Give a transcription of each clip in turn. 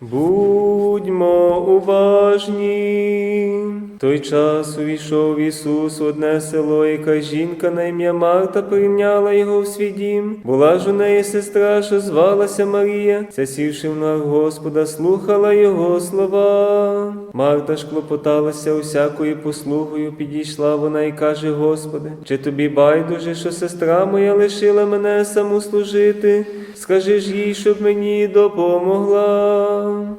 Будьмо уважні. Той час увійшов Ісус в одне село, яка жінка на ім'я Марта прийняла його в свій дім. Була ж у неї сестра, що звалася Марія, ця сівши в ног Господа, слухала його слова. Марта ж клопоталася усякою послугою, підійшла вона і каже: Господи, чи тобі байдуже, що сестра моя лишила мене саму служити? Скажи ж їй, щоб мені допомогла.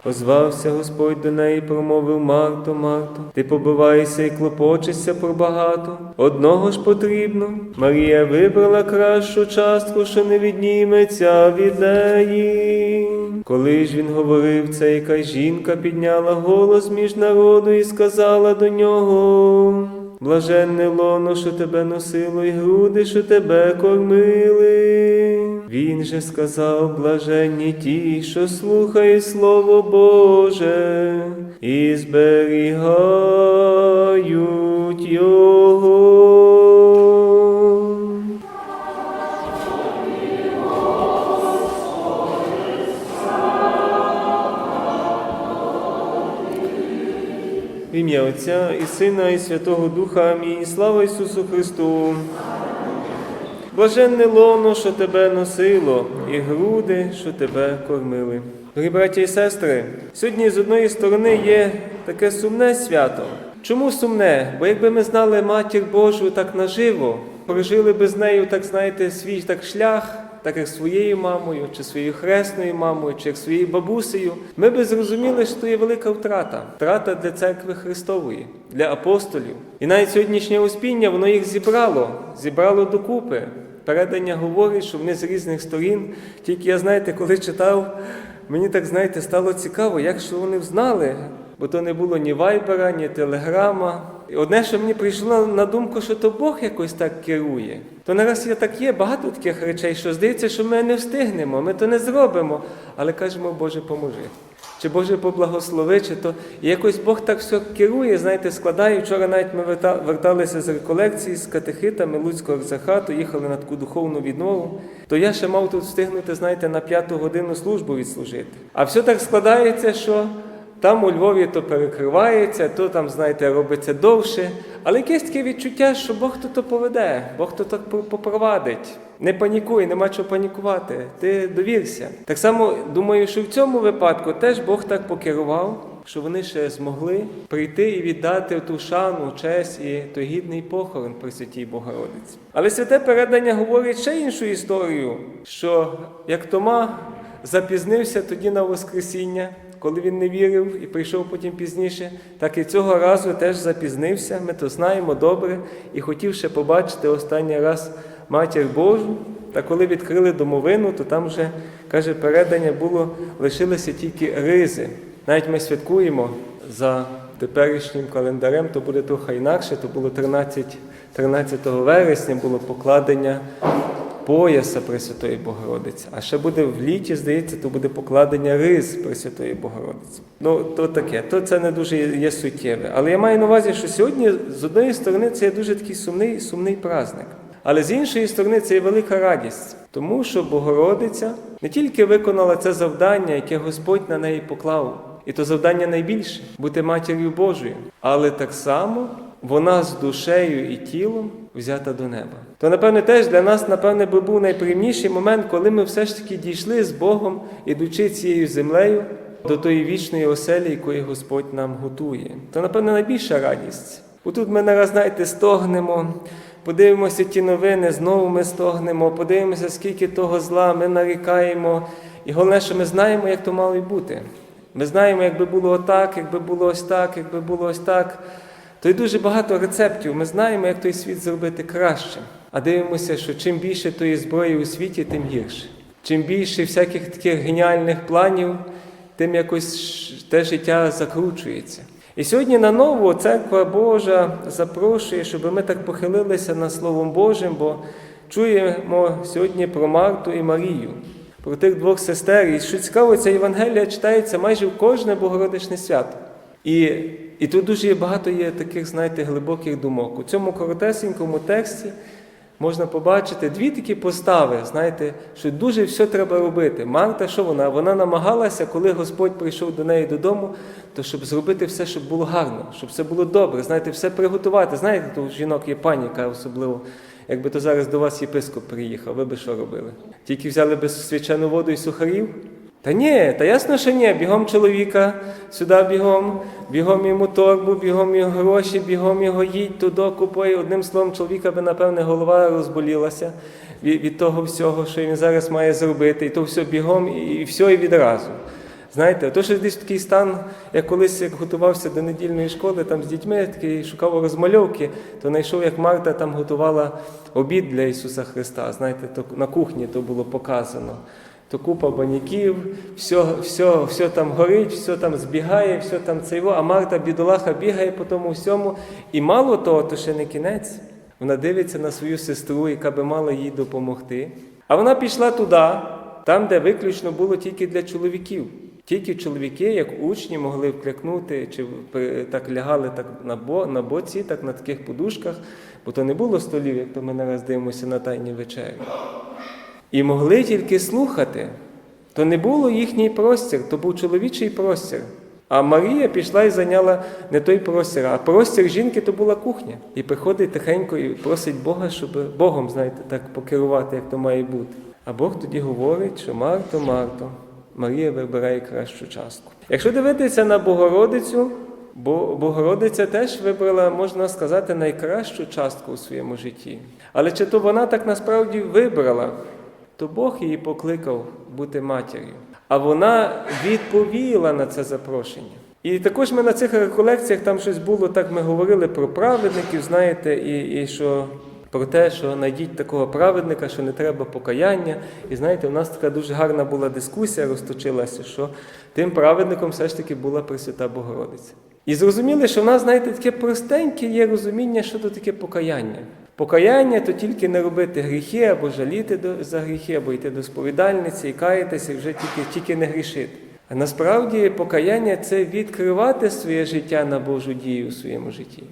Озвався Господь до неї, промовив Марто, Марто, ти побиваєшся і клопочешся про багато. Одного ж потрібно. Марія вибрала кращу частку, що не відніметься від неї. Коли ж він говорив це, яка жінка підняла голос між народу і сказала до нього. Блаженне лоно, що тебе носило, і груди, що тебе кормили. Він же сказав, блаженні ті, що слухають Слово Боже і зберігають Його. В ім'я Отця і Сина, і Святого Духа. Амінь. Слава Ісусу Христу. Блаженне лоно, що тебе носило, і груди, що тебе кормили. Дорогі браті і сестри, сьогодні з одної сторони є таке сумне свято. Чому сумне? Бо якби ми знали матір Божу так наживо, прожили би з нею, так знаєте, свій так шлях, так як своєю мамою, чи своєю хресною мамою, чи як своєю бабусею, ми би зрозуміли, що є велика втрата. Втрата для церкви Христової, для апостолів. І навіть сьогоднішнє успіння, воно їх зібрало, зібрало докупи. Передання говорить, що вони з різних сторін. Тільки я, знаєте, коли читав, мені так, знаєте, стало цікаво, як що вони взнали, бо то не було ні вайбера, ні телеграма. Одне, що мені прийшло на думку, що то Бог якось так керує. То нараз є так є, багато таких речей, що здається, що ми не встигнемо, ми то не зробимо, але кажемо, Боже, поможи. Чи Боже поблагослови, чи то і якось Бог так все керує, знаєте, складає. Вчора навіть ми верталися з реколекції з катехитами Луцького арзахату, їхали на таку духовну віднову. То я ще мав тут встигнути, знаєте, на п'яту годину службу відслужити. А все так складається, що там у Львові то перекривається, то там, знаєте, робиться довше. Але якесь таке відчуття, що Бог то то поведе, Бог то так попровадить. Не панікуй, нема чого панікувати. Ти довірся. Так само думаю, що в цьому випадку теж Бог так покерував, що вони ще змогли прийти і віддати ту шану, честь і той гідний похорон при святій Богородиці. Але святе передання говорить ще іншу історію, що як Тома запізнився тоді на Воскресіння, коли він не вірив і прийшов потім пізніше, так і цього разу теж запізнився. Ми то знаємо добре і хотів ще побачити останній раз матір Божу. Та коли відкрили домовину, то там вже каже передання було лишилися тільки ризи. Навіть ми святкуємо за теперішнім календарем, то буде трохи інакше, то було 13, 13 вересня було покладення пояса Пресвятої Богородиці. А ще буде в літі, здається, то буде покладення риз Пресвятої Богородиці. Ну, то таке, то це не дуже є суттєве. Але я маю на увазі, що сьогодні, з однієї сторони, це є дуже такий сумний, сумний праздник. Але з іншої сторони, це є велика радість, тому що Богородиця не тільки виконала це завдання, яке Господь на неї поклав, і то завдання найбільше бути матір'ю Божою, але так само вона з душею і тілом взята до неба. То, напевне, теж для нас, напевне, би був найприємніший момент, коли ми все ж таки дійшли з Богом, ідучи цією землею до тої вічної оселі, якої Господь нам готує. То, напевне, найбільша радість. Бо тут ми нараз, знаєте, стогнемо. Подивимося ті новини, знову ми стогнемо, подивимося, скільки того зла, ми нарікаємо. І головне, що ми знаємо, як то мало й бути. Ми знаємо, якби було отак, якби було ось так, якби було ось так. То й дуже багато рецептів. Ми знаємо, як той світ зробити краще. А дивимося, що чим більше тої зброї у світі, тим гірше. Чим більше всяких таких геніальних планів, тим якось те життя закручується. І сьогодні на нову церква Божа запрошує, щоб ми так похилилися над Словом Божим, бо чуємо сьогодні про Марту і Марію, про тих двох сестер. І що цікаво, ця Євангелія читається майже в кожне Богородичне свято. І, і тут дуже багато є таких, знаєте, глибоких думок. У цьому коротесенькому тексті можна побачити дві такі постави, знаєте, що дуже все треба робити. Марта, що вона? Вона намагалася, коли Господь прийшов до неї додому, то щоб зробити все, щоб було гарно, щоб все було добре, знаєте, все приготувати. Знаєте, у жінок є паніка особливо. Якби то зараз до вас єпископ приїхав, ви би що робили? Тільки взяли би свячену воду і сухарів? Та ні, та ясно, що ні. Бігом чоловіка, сюди бігом, бігом йому торбу, бігом його гроші, бігом його їдь туди, купуй. Одним словом, чоловіка би, напевне, голова розболілася від, від того всього, що він зараз має зробити. І то все бігом, і, все і відразу. Знаєте, то що десь такий стан, як колись як готувався до недільної школи, там з дітьми такий шукав розмальовки, то знайшов, як Марта там готувала обід для Ісуса Христа. Знаєте, то на кухні то було показано. То купа баняків, все, все, все там горить, все там збігає, все там цейво, а Марта бідолаха бігає по тому всьому. І мало того, то ще не кінець. Вона дивиться на свою сестру, яка би мала їй допомогти. А вона пішла туди, там, де виключно було тільки для чоловіків. Тільки чоловіки, як учні, могли вклякнути, чи так лягали так на, бо, на боці, так на таких подушках, бо то не було столів, як то ми нараз дивимося на тайні вечері. І могли тільки слухати. То не було їхній простір, то був чоловічий простір. А Марія пішла і зайняла не той простір, а простір жінки то була кухня. І приходить тихенько і просить Бога, щоб Богом, знаєте, так покерувати, як то має бути. А Бог тоді говорить, що Марто, Марто, Марія вибирає кращу частку. Якщо дивитися на Богородицю, бо Богородиця теж вибрала, можна сказати, найкращу частку у своєму житті. Але чи то вона так насправді вибрала, то Бог її покликав бути матір'ю. А вона відповіла на це запрошення. І також ми на цих реколекціях там щось було, так ми говорили про праведників, знаєте, і, і що про те, що знайдіть такого праведника, що не треба покаяння. І знаєте, у нас така дуже гарна була дискусія, розточилася, що тим праведником все ж таки була Пресвята Богородиця. І зрозуміли, що в нас, знаєте, таке простеньке є розуміння, що то таке покаяння. Покаяння то тільки не робити гріхи або жаліти за гріхи, або йти до сповідальниці і каятися, і вже тільки, тільки не грішити. А насправді покаяння це відкривати своє життя на Божу дію у своєму житті,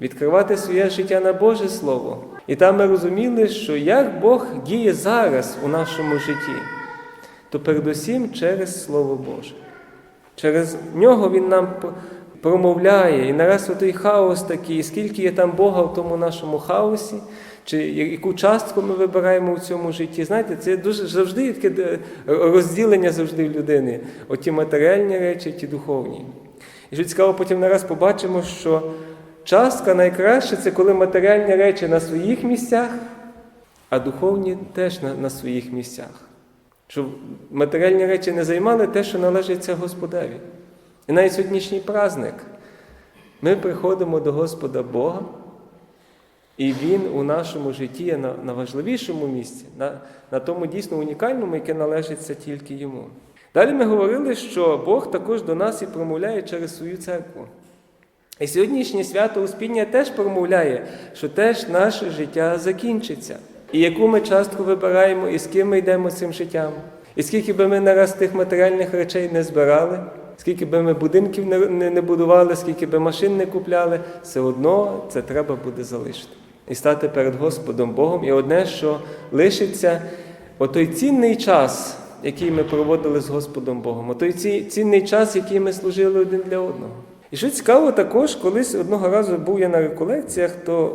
відкривати своє життя на Боже Слово. І там ми розуміли, що як Бог діє зараз у нашому житті, то передусім через Слово Боже. Через нього Він нам промовляє. І нараз той хаос такий, скільки є там Бога в тому нашому хаосі, чи яку частку ми вибираємо у цьому житті. Знаєте, це дуже завжди таке розділення завжди в людини. Оті матеріальні речі, ті духовні. І що цікаво, потім нараз побачимо, що частка найкраща це коли матеріальні речі на своїх місцях, а духовні теж на, на своїх місцях. Щоб матеріальні речі не займали те, що належиться Господеві. І навіть сьогоднішній праздник. Ми приходимо до Господа Бога, і Він у нашому житті є на, на важливішому місці, на, на тому дійсно унікальному, яке належиться тільки йому. Далі ми говорили, що Бог також до нас і промовляє через свою церкву. І сьогоднішнє свято Успіння теж промовляє, що теж наше життя закінчиться. І яку ми частку вибираємо, і з ким ми йдемо цим життям. І скільки би ми нараз тих матеріальних речей не збирали, скільки би ми будинків не, не, не будували, скільки би машин не купляли, все одно це треба буде залишити. І стати перед Господом Богом. І одне, що лишиться отой цінний час, який ми проводили з Господом Богом, отой ці- цінний час, який ми служили один для одного. І що цікаво, також колись одного разу був я на реколекціях, то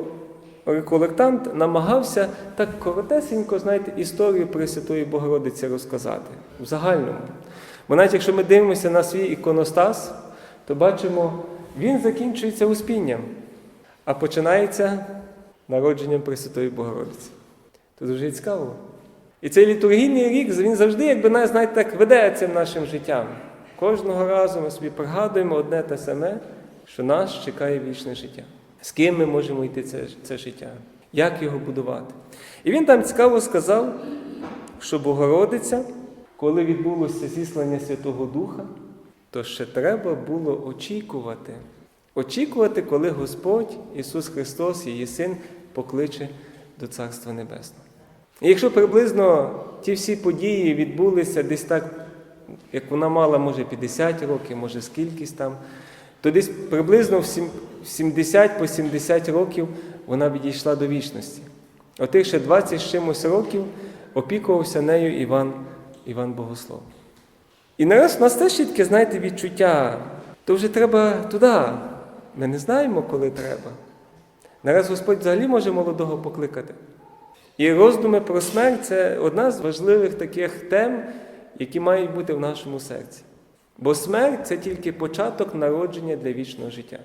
реколектант намагався так коротесенько, знаєте, історію Пресвятої Богородиці розказати в загальному. Бо навіть якщо ми дивимося на свій іконостас, то бачимо, він закінчується успінням, а починається народженням Пресвятої Богородиці. То дуже цікаво. І цей літургійний рік він завжди, якби нас, знаєте, так веде цим нашим життям. Кожного разу ми собі пригадуємо одне те саме, що нас чекає вічне життя. З ким ми можемо йти це, це життя, як його будувати. І він там цікаво сказав, що Богородиця, коли відбулося зіслання Святого Духа, то ще треба було очікувати. Очікувати, коли Господь Ісус Христос, її Син, покличе до Царства Небесного. І якщо приблизно ті всі події відбулися десь так, як вона мала, може, 50 років, може скількись там, то десь приблизно в 70 по 70 років вона відійшла до вічності. Отих ще 20 з чимось років опікувався нею Іван, Іван Богослов. І нараз у нас теж є таке, знаєте, відчуття, то вже треба туди. Ми не знаємо, коли треба. Нараз Господь взагалі може молодого покликати. І роздуми про смерть це одна з важливих таких тем, які мають бути в нашому серці. Бо смерть це тільки початок народження для вічного життя.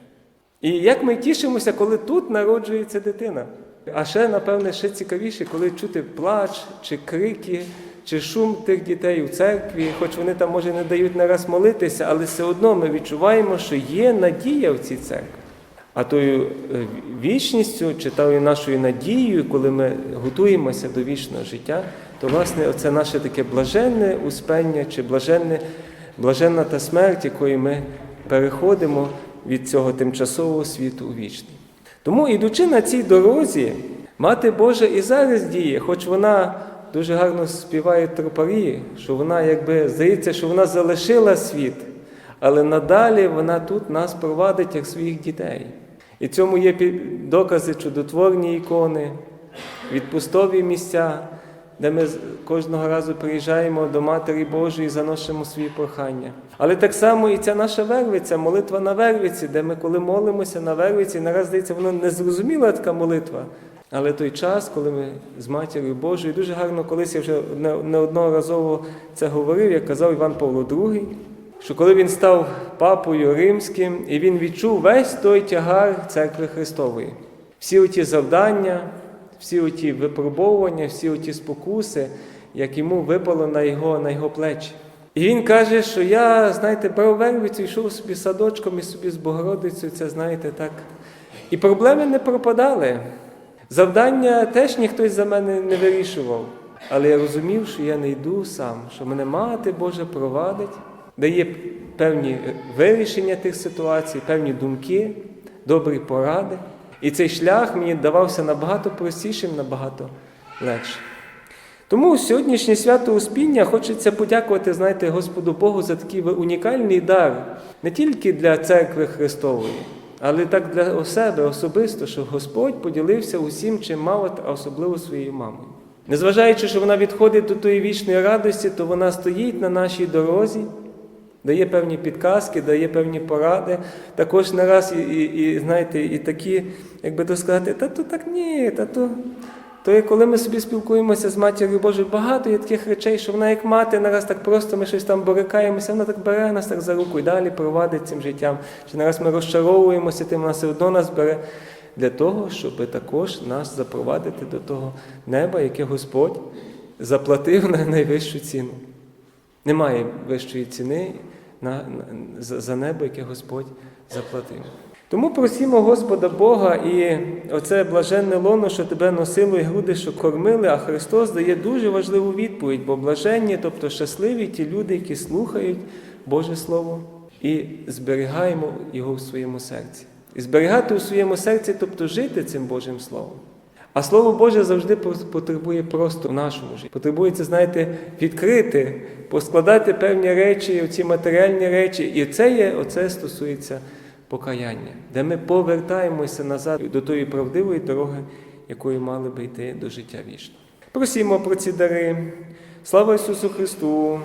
І як ми тішимося, коли тут народжується дитина. А ще, напевне, ще цікавіше, коли чути плач, чи крики, чи шум тих дітей у церкві, хоч вони там, може, не дають нараз молитися, але все одно ми відчуваємо, що є надія в цій церкві. А тою е, вічністю, чи тою нашою надією, коли ми готуємося до вічного життя, то власне оце наше таке блаженне успення, чи блаженне, блаженна та смерть, якою ми переходимо від цього тимчасового світу у вічний. Тому, ідучи на цій дорозі, Мати Божа і зараз діє, хоч вона дуже гарно співає тропарі, що вона, якби здається, що вона залишила світ, але надалі вона тут нас провадить як своїх дітей. І цьому є докази чудотворні ікони, відпустові місця, де ми кожного разу приїжджаємо до Матері Божої і заносимо свої прохання. Але так само і ця наша вервиця, молитва на вервиці, де ми, коли молимося на вервиці, нараз здається, воно незрозуміла така молитва. Але той час, коли ми з Матір'ю Божою, дуже гарно колись я вже неодноразово це говорив, як казав Іван Павло II, що коли він став папою римським, і він відчув весь той тягар церкви Христової, всі оті завдання, всі оті випробовування, всі оті спокуси, як йому випало на його, на його плечі. І він каже, що я, знаєте, брав вервицю, йшов собі садочком і собі з Богородицею, це знаєте так. І проблеми не пропадали. Завдання теж ніхто за мене не вирішував. Але я розумів, що я не йду сам, що мене мати Божа провадить, дає певні вирішення тих ситуацій, певні думки, добрі поради. І цей шлях мені давався набагато простішим, набагато легшим. Тому сьогоднішнє свято Успіння хочеться подякувати, знаєте, Господу Богу за такий унікальний дар не тільки для церкви Христової, але так для себе особисто, що Господь поділився усім, чим мав, а особливо своєю мамою. Незважаючи, що вона відходить до тої вічної радості, то вона стоїть на нашій дорозі, дає певні підказки, дає певні поради. Також нараз і, і, і знаєте, і такі, як би то сказати, та то так ні, та то. То є, коли ми собі спілкуємося з матір'ю Божою, багато є таких речей, що вона як мати, нараз так просто ми щось там борикаємося, вона так бере нас так за руку і далі провадить цим життям. Чи нараз ми розчаровуємося, тим вона все одно нас бере для того, щоб також нас запровадити до того неба, яке Господь заплатив на найвищу ціну. Немає вищої ціни за небо, яке Господь заплатив. Тому просімо Господа Бога і оце блаженне лоно, що тебе носило і груди, що кормили, а Христос дає дуже важливу відповідь, бо блаженні, тобто щасливі ті люди, які слухають Боже Слово і зберігаємо його в своєму серці. І зберігати у своєму серці, тобто жити цим Божим Словом. А Слово Боже завжди потребує просто в нашому житті. Потребується, знаєте, відкрити, поскладати певні речі, оці матеріальні речі. І це є, оце стосується покаяння, де ми повертаємося назад до тої правдивої дороги, якою мали би йти до життя вічного. Просімо про ці дари. Слава Ісусу Христу!